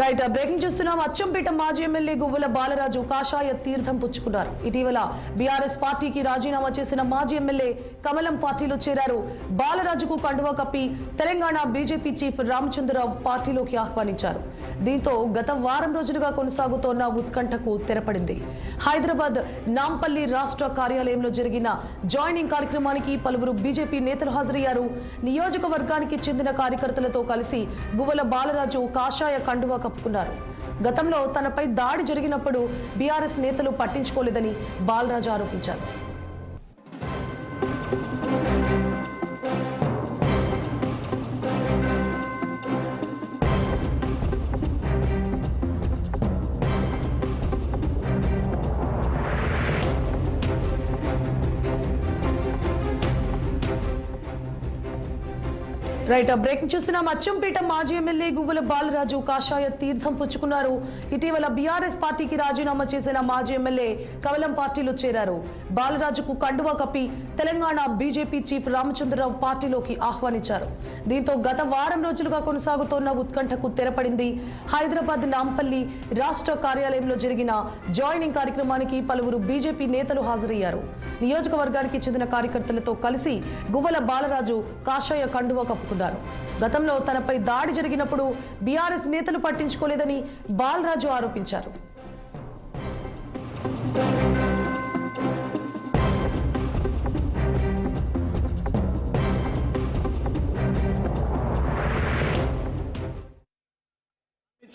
Right breaking చూస్తున్నాం. అచ్చంపేట మాజీ MLA Guvvala Balaraju కాషాయ తీర్థం పుచ్చుకున్నారు. ఇటీవల బీఆర్ఎస్ పార్టీకి రాజీనామా చేసిన మాజీ ఎమ్మెల్యే కమలం పార్టీలో చేరారు. బాలరాజుకు కండువా కప్పి తెలంగాణ బీజేపీ చీఫ్ రామచంద్రరావు పార్టీలోకి ఆహ్వానించారు. దీంతో గత వారం రోజులుగా కొనసాగుతోన్న ఉత్కంఠకు తెరపడింది. హైదరాబాద్ నాంపల్లి రాష్ట్ర కార్యాలయంలో జరిగిన జాయినింగ్ కార్యక్రమానికి పలువురు బీజేపీ నేతలు హాజరయ్యారు. నియోజకవర్గానికి చెందిన కార్యకర్తలతో కలిసి గువ్వల బాలరాజు కాషాయ కండువా కప్పుకున్నారు. గతంలో తనపై దాడి జరిగినప్పుడు బీఆర్ఎస్ నేతలు పట్టించుకోలేదని బాలరాజు ఆరోపించారు. రైట్ బ్రేకింగ్ చూస్తున్నాం. అచ్చంపేట మాజీ ఎమ్మెల్యే గువ్వల బాలరాజు కాషాయ తీర్థం పుచ్చుకున్నారు. ఇటీవల బీఆర్ఎస్ పార్టీకి రాజీనామా చేసిన మాజీ ఎమ్మెల్యే కవలం పార్టీలో చేరారు. బాలరాజుకు కండువా కప్పి తెలంగాణ బీజేపీ చీఫ్ రామచంద్రరావు పార్టీలోకి ఆహ్వానించారు. దీంతో గత వారం రోజులుగా కొనసాగుతోన్న ఉత్కంఠకు తెరపడింది హైదరాబాద్ నాంపల్లి రాష్ట్ర కార్యాలయంలో జరిగిన జాయినింగ్ కార్యక్రమానికి పలువురు బీజేపీ నేతలు హాజరయ్యారు. నియోజకవర్గానికి చెందిన కార్యకర్తలతో కలిసి గువ్వల బాలరాజు కాషాయ కండువా కప్పుకున్నారు గతంలో తనపై దాడి జరిగినప్పుడు బీఆర్ఎస్ నేతలు పట్టించుకోలేదని బాలరాజు ఆరోపించారు.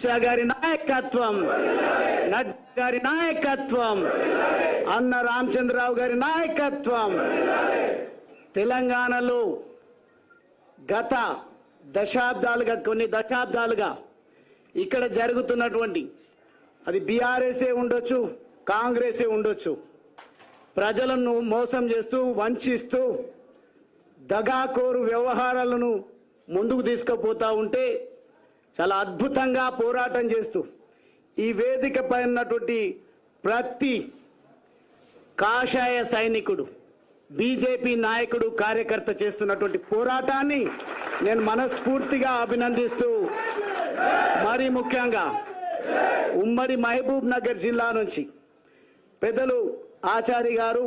షా గారి నాయకత్వం నడ్డా గారి నాయకత్వం అన్న రామచంద్రరావు గారి నాయకత్వం తెలంగాణలో గత దశాబ్దాలుగా కొన్ని దశాబ్దాలుగా ఇక్కడ జరుగుతున్నటువంటి అది బీఆర్ఎస్ఏ ఉండొచ్చు కాంగ్రెసే ఉండొచ్చు. ప్రజలను మోసం చేస్తూ వంచిస్తూ దగాకోరు వ్యవహారాలను ముందుకు తీసుకుపోతూ ఉంటే చాలా అద్భుతంగా పోరాటం చేస్తూ ఈ వేదికపై ఉన్నటువంటి ప్రతి కాషాయ సైనికుడు బీజేపీ నాయకుడు కార్యకర్త చేస్తున్నటువంటి పోరాటాన్ని నేను మనస్ఫూర్తిగా అభినందిస్తూ మరీ ముఖ్యంగా ఉమ్మడి మహబూబ్ నగర్ జిల్లా నుంచి పెద్దలు ఆచారి గారు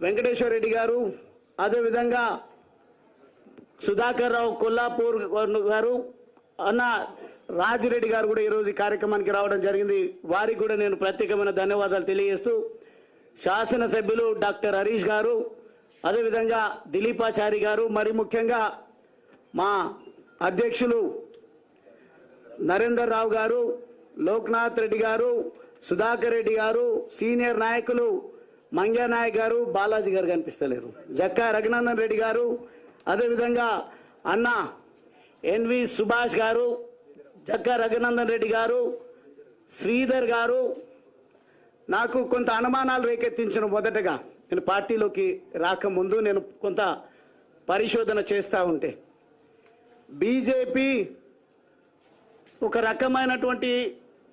వెంకటేశ్వర రెడ్డి గారు అదేవిధంగా సుధాకర్ రావు కొల్లాపూర్ గారు అన్న రాజిరెడ్డి గారు కూడా ఈరోజు ఈ కార్యక్రమానికి రావడం జరిగింది. వారికి కూడా నేను ప్రత్యేకమైన ధన్యవాదాలు తెలియజేస్తూ శాసనసభ్యులు డాక్టర్ హరీష్ గారు అదేవిధంగా దిలీపాచారి గారు మరి ముఖ్యంగా మా అధ్యక్షులు నరేందర్ రావు గారు లోక్నాథ్ రెడ్డి గారు సుధాకర్ రెడ్డి గారు సీనియర్ నాయకులు మంగ్యానాయక్ గారు బాలాజీ గారు కనిపిస్తలేరు. జక్కా రఘునందన్ రెడ్డి గారు అదేవిధంగా అన్న ఎన్వి సుభాష్ గారు జక్కా రఘునందన్ రెడ్డి గారు శ్రీధర్ గారు నాకు కొంత అనుమానాలు రేకెత్తించిన మొదటగా నేను పార్టీలోకి రాకముందు నేను కొంత పరిశోధన చేస్తూ ఉంటే బీజేపీ ఒక రకమైనటువంటి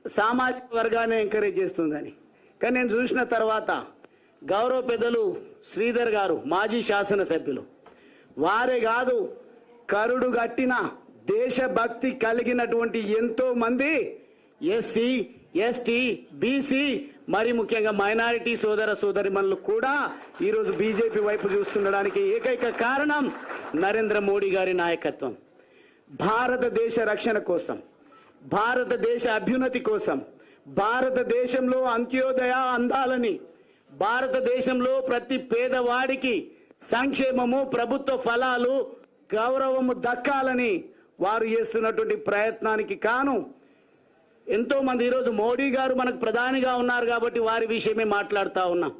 సామాజిక వర్గాన్ని ఎంకరేజ్ చేస్తుందని. కానీ నేను చూసిన తర్వాత గౌరవ పెద్దలు శ్రీధర్ గారు మాజీ శాసనసభ్యులు వారే కాదు కరుడు గట్టిన దేశభక్తి కలిగినటువంటి ఎంతో మంది ఎస్సీ ఎస్టీ బీసీ మరి ముఖ్యంగా మైనారిటీ సోదర సోదరిమణులు కూడా ఈరోజు బీజేపీ వైపు చూస్తుండడానికి ఏకైక కారణం నరేంద్ర మోడీ గారి నాయకత్వం. భారతదేశ రక్షణ కోసం భారతదేశ అభ్యున్నతి కోసం భారతదేశంలో అంత్యోదయ అందాలని భారతదేశంలో ప్రతి పేదవాడికి సంక్షేమము ప్రభుత్వ ఫలాలు గౌరవము దక్కాలని వారు చేస్తున్నటువంటి ప్రయత్నానికి కాను ఎంతో మంది ఈరోజు మోడీ గారు మనకు ప్రధానిగా ఉన్నారు కాబట్టి వారి విషయమే మాట్లాడుతూ ఉన్నాం.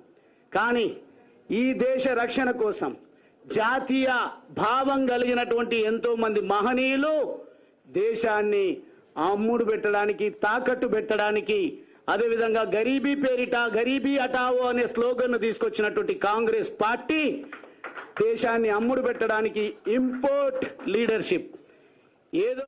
కానీ ఈ దేశ రక్షణ కోసం జాతీయ భావం కలిగినటువంటి ఎంతో మంది మహనీయులు దేశాన్ని అమ్ముడు పెట్టడానికి తాకట్టు పెట్టడానికి అదేవిధంగా గరీబీ పేరిట గరీబీ అటావో అనే స్లోగన్ను తీసుకొచ్చినటువంటి కాంగ్రెస్ పార్టీ దేశాన్ని అమ్ముడు పెట్టడానికి ఇంపోర్ట్ లీడర్షిప్. ఏదో